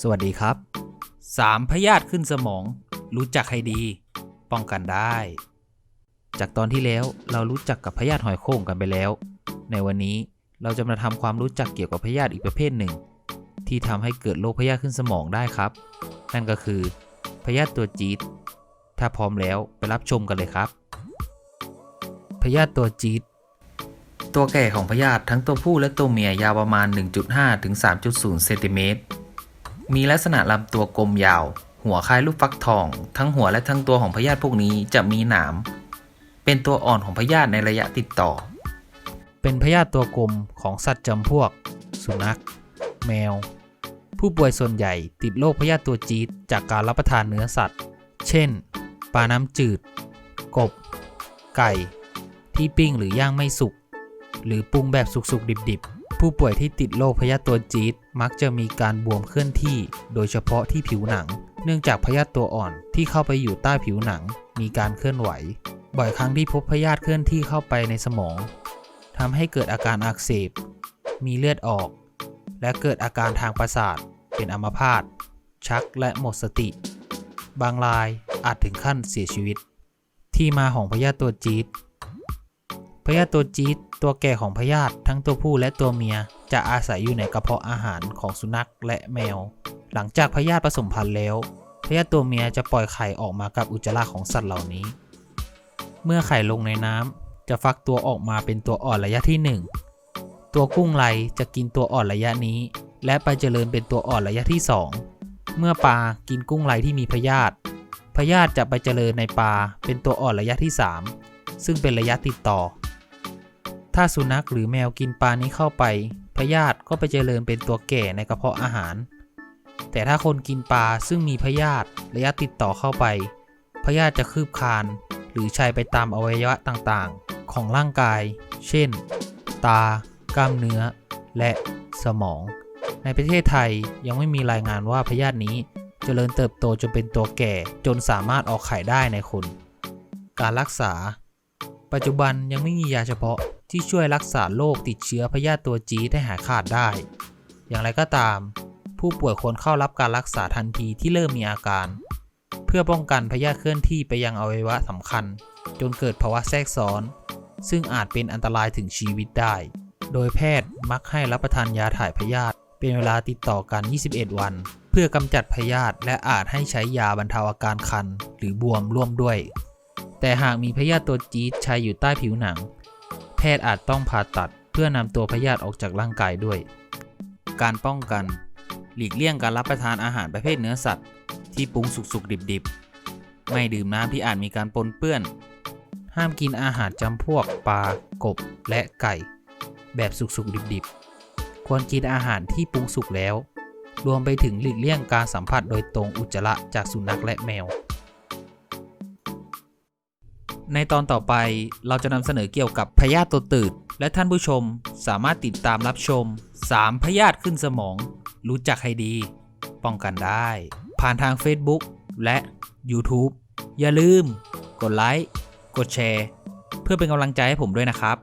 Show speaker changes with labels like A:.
A: สวัสดีครับ 3. พยาธิขึ้นสมอง รู้จักให้ดี ป้องกันได้ จากตอนที่แล้วเรารู้จักกับพยาธิหอยโข่งกันไปแล้ว ในวันนี้เราจะมาทำความรู้จักเกี่ยวกับพยาธิอีกประเภทหนึ่ง ที่ทำให้เกิดโรคพยาธิขึ้นสมองได้ครับ นั่นก็คือ พยาธิตัวจี๊ดถ้าพร้อมแล้วไปรับชมกันเลยครับ พยาธิตัวจี๊ดตัวแก่ของพยาธิทั้งตัวผู้และตัวเมียยาวประมาณ 1.5 ถึง 3.0 เซนติเมตร มีลักษณะลำตัวกลมยาว หัวคล้ายลูกฟักทอง ทั้งหัวและทั้งตัวของพยาธิพวกนี้จะมีหนาม เป็นตัวอ่อนของพยาธิในระยะติดต่อ เป็นพยาธิตัวกลมของสัตว์จำพวก สุนัข แมว ผู้ป่วยส่วนใหญ่ติดโรคพยาธิตัวจี๊ดจากการรับประทานเนื้อสัตว์ เช่น ปลาน้ำจืด กบ ไก่ ที่ปิ้งหรือย่างไม่สุก หรือปรุงแบบสุกๆดิบๆ ผู้ป่วยที่ติดโรคพยาธิตัวจี๊ดมักจะมีการบวมเคลื่อนที่ โดยเฉพาะที่ผิวหนัง เนื่องจากพยาธิตัวอ่อนที่เข้าไปอยู่ใต้ผิวหนัง มีการเคลื่อนไหว บ่อยครั้งที่พบพยาธิเคลื่อนที่เข้าไปในสมองทำให้เกิดอาการอักเสบ มีเลือดออก และเกิดอาการทางประสาท เป็นอัมพาต ชักและหมดสติ บางรายอาจถึงขั้นเสียชีวิต ที่มาของพยาธิตัวจี๊ด พยาธิตัวจี๊ดตัวแก่ของพยาธิทั้งตัวผู้และตัวเมียจะอาศัยอยู่ในกระเพาะอาหารของสุนัขและแมว หลังจากพยาธิผสมพันธุ์แล้ว พยาธิตัวเมียจะปล่อยไข่ออกมากับอุจจาระของสัตว์เหล่านี้ เมื่อไข่ลงในน้ำจะฟักตัวออกมาเป็นตัวอ่อนระยะที่ 1 ตัวกุ้งไหลจะกินตัวอ่อนระยะนี้ และไปเจริญเป็นตัวอ่อนระยะที่ 2 เมื่อปลากินกุ้งไหลที่มีพยาธิพยาธิจะไปเจริญในปลาเป็นตัวอ่อนระยะที่ 3 ซึ่งเป็นระยะติดต่อ ถ้าสุนัขหรือแมวกินปลานี้เข้าไปพยาธิก็ไปเจริญเป็นตัวแก่ในกระเพาะอาหาร แต่ถ้าคนกินปลาซึ่งมีพยาธิระยะติดต่อเข้าไปพยาธิจะคืบคลานหรือชัยไปตามอวัยวะต่างๆ ของร่างกาย เช่น ตา กล้ามเนื้อ และสมอง ในประเทศไทยยังไม่มีรายงานว่าพยาธินี้เจริญเติบโตจนเป็นตัวแก่จนสามารถออกไข่ได้ในคน การรักษา ปัจจุบันยังไม่มียาเฉพาะ ที่ช่วยรักษาโรคติดเชื้อพยาธิตัวจี๊ดให้หายขาดได้ อย่างไรก็ตาม ผู้ป่วยควรเข้ารับการรักษาทันทีที่เริ่มมีอาการ เพื่อป้องกันพยาธิเคลื่อนที่ไปยังอวัยวะสำคัญ จนเกิดภาวะแทรกซ้อน ซึ่งอาจเป็นอันตรายถึงชีวิตได้ โดยแพทย์มักให้รับประทานยาถ่ายพยาธิเป็นเวลาติดต่อกัน 21 วัน เพื่อกำจัดพยาธิและอาจให้ใช้ยาบรรเทาอาการคัน หรือบวมร่วมด้วย แต่หากมีพยาธิตัวจี๊ดชัยอยู่ใต้ผิวหนัง ทย์อาจต้องผ่าตัดเพื่อนำตัวพยาธิออกจากร่างกายด้วย การป้องกัน หลีกเลี่ยงการรับประทานอาหารประเภทเนื้อสัตว์ ที่ปรุงสุกๆดิบๆ ไม่ดื่มน้ำที่อาจมีการปนเปื้อน ห้ามกินอาหารจำพวกปลากบและไก่ แบบสุกๆดิบๆ ควรกินอาหารที่ปรุงสุกแล้ว รวมไปถึงหลีกเลี่ยงการสัมผัสโดยตรงอุจจาระจากสุนัขและแมว ในตอนต่อไปเราจะนำเสนอเกี่ยวกับพยาธิตัวตืด และท่านผู้ชมสามารถติดตามรับชม 3 พยาธิขึ้นสมอง รู้จักให้ดี ป้องกันได้ ผ่านทาง Facebook และ YouTube อย่าลืม กดไลค์ กดแชร์ เพื่อเป็นกำลังใจให้ผมด้วยนะครับ